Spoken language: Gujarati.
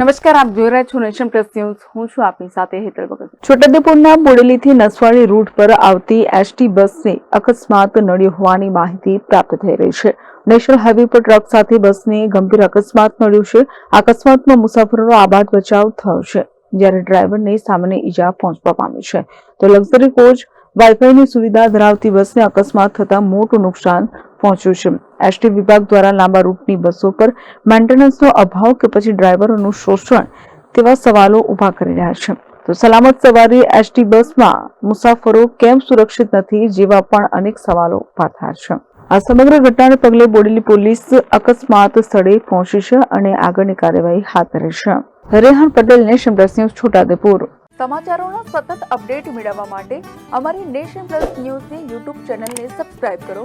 નમસ્કાર, આપ જોઈ રહ્યા છો નેશન પ્લસ ન્યૂઝ. હું છું આપની સાથે હેતલ ભગત. છોટાઉદેપુરના બોડેલીથી નસવાડી રૂટ પર આવતી એસટી બસને અકસ્માત નડ્યો હોવાની માહિતી પ્રાપ્ત થઈ રહી છે. નેશનલ હાઈવે પર ટ્રક સાથે બસને ગંભીર અકસ્માત નડ્યો છે. અકસ્માતમાં મુસાફરોનો આબાદ બચાવ થયો છે, જ્યારે ડ્રાઈવરને સામાન્ય ઈજા પહોંચવા પામી છે. તો લક્ઝરી કોચ, વાઈફાઈની સુવિધા ધરાવતી બસને અકસ્માત થતા મોટું નુકસાન પહોંચ્યું છે. એસટી વિભાગ દ્વારા લાંબા રૂટની બસો પર મેન્ટેનન્સનો અભાવ કે પછી ડ્રાઈવરોનું શોષણ તેવા સવાલો ઊભા કરી રહ્યા છે. તો સલામત સવારી એસટી બસમાં મુસાફરો કેમ સુરક્ષિત નથી જેવા પણ અનેક સવાલો ઊભા થયા છે. આ સમગ્ર ઘટનાને પગલે બોડેલી પોલીસ અકસ્માત સ્થળે પહોંચી છે અને આગળની કાર્યવાહી હાથ ધરી છે. Rehan Patel, nation plus news, Chhota Udepur. સમાચારોના સતત અપડેટ મેળવવા માટે અમારી નેશન પ્લસ ન્યૂઝની યુટ્યુબ ચેનલને સબસ્ક્રાઇબ કરો.